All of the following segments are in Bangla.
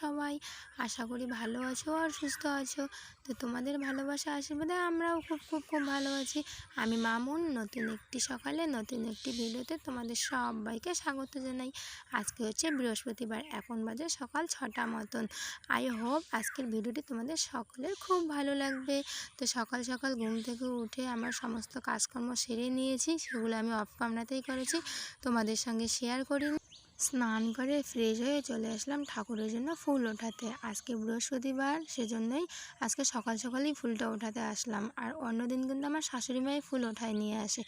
সবাই আশা করি ভালো আছো আর সুস্থ আছো। তো তোমাদের ভালোবাসা আশীর্বাদে আমরাও খুব খুব খুব ভালো আছি। আমি মামুন, নতুন একটি সকালে, নতুন একটি ভিডিওতে তোমাদের সবাইকে স্বাগত জানাই। আজকে হচ্ছে বৃহস্পতিবার, এখন বাজে সকাল ছটা মতন। আই হোপ আজকের ভিডিওটি তোমাদের সকলের খুব ভালো লাগবে। তো সকাল সকাল ঘুম থেকে উঠে আমার সমস্ত কাজকর্ম সেরে নিয়েছি, সেগুলো আমি অফ কামরাতেই করেছি। তোমাদের সঙ্গে শেয়ার করি। স্নান করে ফ্রেশ হয়ে চলে আসলাম ঠাকুরের জন্য ফুল ওঠাতে। আজকে বৃহস্পতিবার, সেজন্যই আজকে সকাল সকালেই ফুলটা ওঠাতে আসলাম। আর অন্যদিন কিন্তু আমার শাশুড়ি মাই ফুল ওঠায় নিয়ে আসে।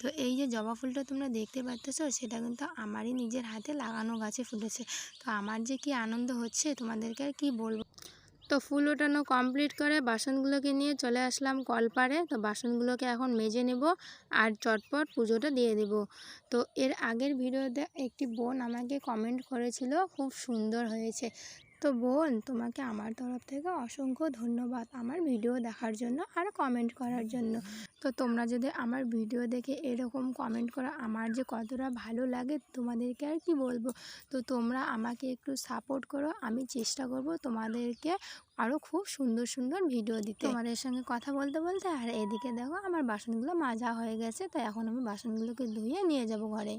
তো এই যে জবা ফুলটা তোমরা দেখতে পাচ্ছ সেটা কিন্তু আমারই নিজের হাতে লাগানো গাছে ফুটেছে। তো আমার যে কি আনন্দ হচ্ছে, তোমাদেরকে আর কী বলব? তো ফুল ওঠানো কমপ্লিট করে বাসনগুলোকে নিয়ে চলে আসলাম কলপারে তো বাসনগুলোকে এখন মেজে নেব আর চটপট পুজোটা দিয়ে দেব। তো এর আগের ভিডিওতে একটি বোন আমাকে কমেন্ট করেছিল, খুব সুন্দর হয়েছে। তো বোন, তোমাকে আমার তরফ থেকে অসংখ্য ধন্যবাদ আমার ভিডিও দেখার জন্য আর কমেন্ট করার জন্য। তো তোমরা যদি আমার ভিডিও দেখে এরকম কমেন্ট করো, আমার যে কতটা ভালো লাগে তোমাদেরকে আর কি বলব? তো তোমরা আমাকে একটু সাপোর্ট করো, আমি চেষ্টা করব তোমাদেরকে আরও খুব সুন্দর সুন্দর ভিডিও দিতে। তোমাদের সঙ্গে কথা বলতে বলতে আর এদিকে দেখো আমার বাসনগুলো মাজা হয়ে গেছে, তো এখন আমি বাসনগুলোকে ধুয়ে নিয়ে যাব ঘরে।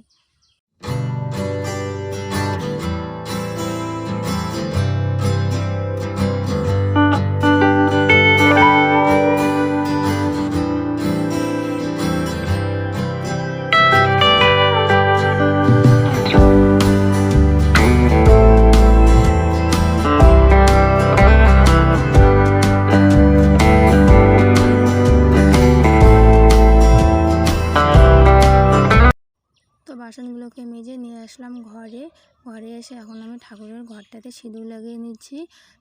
ঘরে ঘরে এসে এখন আমি ঠাকুরের ঘরটাতে সিঁদুর লাগিয়ে নিচ্ছি।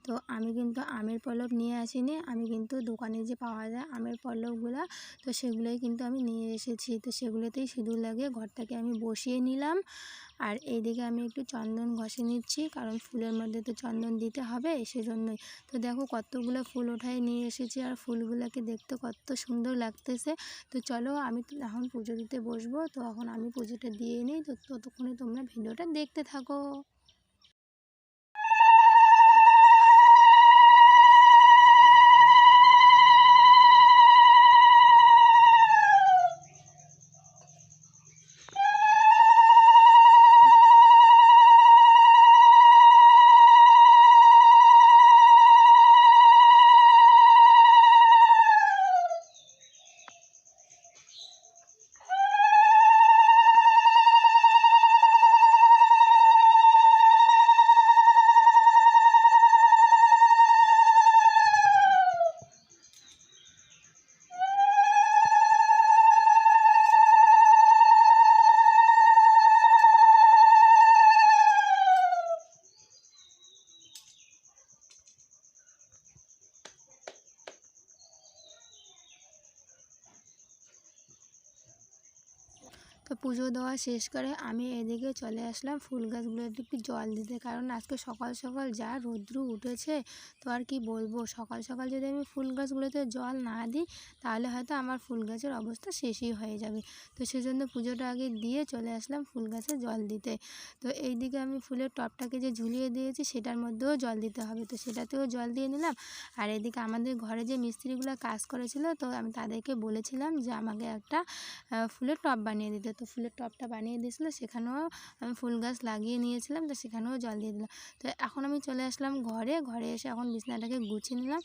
তো আমি কিন্তু আমের পল্লব নিয়ে আসিনি, আমি কিন্তু দোকানে যে পাওয়া যায় আমের পল্লবগুলো তো সেগুলোই কিন্তু আমি নিয়ে এসেছি। তো সেগুলোতেই সিঁদুর লাগিয়ে ঘরটাকে আমি বসিয়ে নিলাম। আর এইদিকে আমি একটু চন্দন ঘষে নিচ্ছি, কারণ ফুলের মধ্যে তো চন্দন দিতে হবে সেজন্যই। তো দেখো কতগুলো ফুল ওঠায় নিয়ে এসেছি, আর ফুলগুলোকে দেখতে কত সুন্দর লাগতেছে। তো চলো আমি এখন পুজো দিতে বসবো, তো এখন আমি পুজোটা দিয়ে নিই। তো ততক্ষণে তোমরা ভিডিওটা দেখতে থাকো তো পুজো দেওয়া শেষ করে আমি এদিকে চলে আসলাম ফুল গাছগুলোতে একটু জল দিতে। কারণ আজকে সকাল সকাল যা রৌদ্র উঠেছে, তো আর কি বলব? সকাল সকাল যদি আমি ফুল গাছগুলোতে জল না দিই, তাহলে হয়তো আমার ফুল গাছের অবস্থা শেষই হয়ে যাবে। তো সেজন্য পুজোটা আগে দিয়ে চলে আসলাম ফুল গাছে জল দিতে। তো এইদিকে আমি ফুলের টবটাকে যে ঝুলিয়ে দিয়েছি, সেটার মধ্যেও জল দিতে হবে। তো সেটাতেও জল দিয়ে নিলাম। আর এদিকে আমাদের ঘরে যে মিস্ত্রিগুলো কাজ করেছিল, তো আমি তাদেরকে বলেছিলাম যে আমাকে একটা ফুলের টব বানিয়ে দিতে। তো ফুলের টবটা বানিয়ে দিয়েছিলো সেখানেও আমি ফুল গাছ লাগিয়ে নিয়েছিলাম তো সেখানেও জল দিয়ে দিলাম। তো এখন আমি চলে আসলাম ঘরে ঘরে এসে এখন বিছনাটাকে গুছিয়ে নিলাম।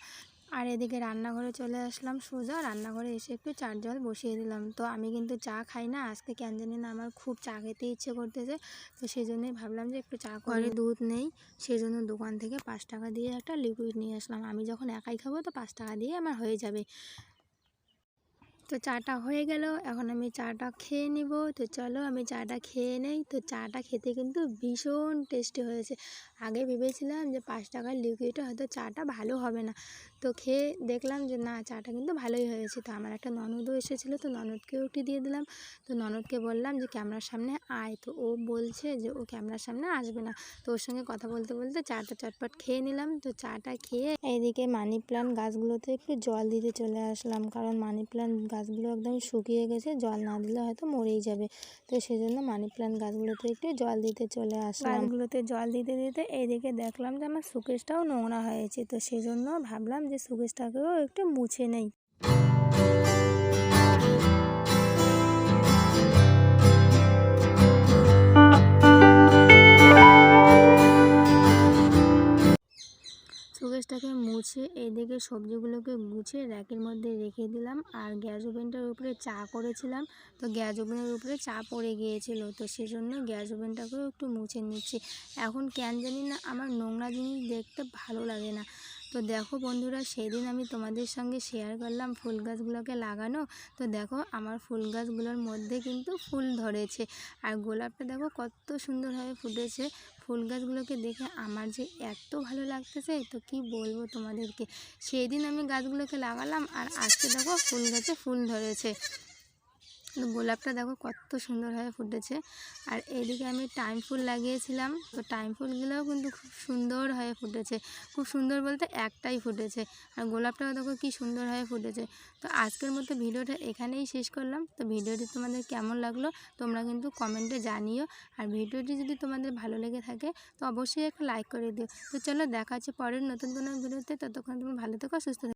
আর এদিকে রান্নাঘরে চলে আসলাম সোজা রান্নাঘরে এসে একটু চার জল বসিয়ে দিলাম। তো আমি কিন্তু চা খাই না আজকে কেন জানি না আমার খুব চা খেতে ইচ্ছে করতেছে তো সেই জন্যই ভাবলাম যে একটু চা করে। দুধ নেই সেই জন্য দোকান থেকে পাঁচ টাকা দিয়ে একটা লিকুইড নিয়ে আসলাম। আমি যখন একাই খাব তো পাঁচ টাকা দিয়ে আমার হয়ে যাবে। তো চাটা হয়ে গেল। এখন আমি চাটা খেয়ে নিব। তো চলো আমি চাটা খেয়ে নেই। তো চাটা খেতে কিন্তু ভীষণ টেস্টি হয়েছে। আগে ভেবেছিলাম যে পাঁচ টাকার লিকুইডে হয়তো চাটা ভালো হবে না। তো খেয়ে দেখলাম যে না, চাটা কিন্তু ভালোই হয়েছে। তো আমার একটা ননদও এসেছিল, তো ননদকেও একটু দিয়ে দিলাম। তো ননদকে বললাম যে ক্যামেরার সামনে আয়। তো ও বলছে যে ও ক্যামেরার সামনে আসবে না। তো ওর সঙ্গে কথা বলতে বলতে চাটা চটপট খেয়ে নিলাম। তো চাটা খেয়ে এইদিকে মানি প্লান্ট গাছগুলোতে একটু জল দিতে চলে আসলাম। কারণ মানি প্লান্ট গাছগুলো একদম শুকিয়ে গেছে, জল না দিলে হয়তো মরেই যাবে। তো সেজন্য মানি প্লান্ট গাছগুলোতে একটু জল দিতে চলে আসলাম। গাছগুলোতে জল দিতে দিতে এইদিকে দেখলাম যে আমার সুকেশটাও নোংরা হয়েছে, তো সেজন্য ভাবলাম যে সুকেশটাকেও একটু মুছে নেই। সুকেশটাকে এদিকে সবজিগুলোকে গুছিয়ে র্যাকের মধ্যে রেখে দিলাম। আর গ্যাস ওভেনটার উপরে চা করেছিলাম। তো গ্যাস ওভেনের উপরে চা পড়ে গিয়েছিল। তো সেজন্য গ্যাস ওভেনটাকেও একটু মুছে নিচ্ছি। এখন কেন জানি না, আমার নোংরা জিনিস দেখতে ভালো লাগে না। তো দেখো বন্ধুরা, সেদিন আমি তোমাদের সঙ্গে শেয়ার করলাম ফুল গাছগুলোকে লাগানো। তো দেখো আমার ফুল গাছগুলোর মধ্যে কিন্তু ফুল ধরেছে। আর গোলাপটা দেখো কত সুন্দরভাবে ফুটেছে। ফুল গাছগুলোকে দেখে আমার যে এত ভালো লাগতেছে, তো কি বলব তোমাদেরকে? সেই দিন আমি গাছগুলোকে লাগালাম আর আজকে দেখো ফুল গাছে ফুল ধরেছে। তো গোলাপটা দেখো কত সুন্দরভাবে ফুটেছে। আর এদিকে আমি টাইম ফুল লাগিয়েছিলাম, তো টাইম ফুলগুলোও কিন্তু খুব সুন্দর হয়ে ফুটেছে। খুব সুন্দর বলতে একটাই ফুটেছে। আর গোলাপটাও দেখো কি সুন্দরভাবে ফুটেছে। তো আজকের মতো ভিডিওটা এখানেই শেষ করলাম। তো ভিডিওটি তোমাদের কেমন লাগল তোমরা কিন্তু কমেন্টে জানিও। আর ভিডিওটি যদি তোমাদের ভালো লেগে থাকে, তো অবশ্যই একটা লাইক করে দিও। তো চলো দেখা হচ্ছে পরের নতুন কোনো ভিডিওতে। ততক্ষণ তুমি ভালো থেকো, সুস্থ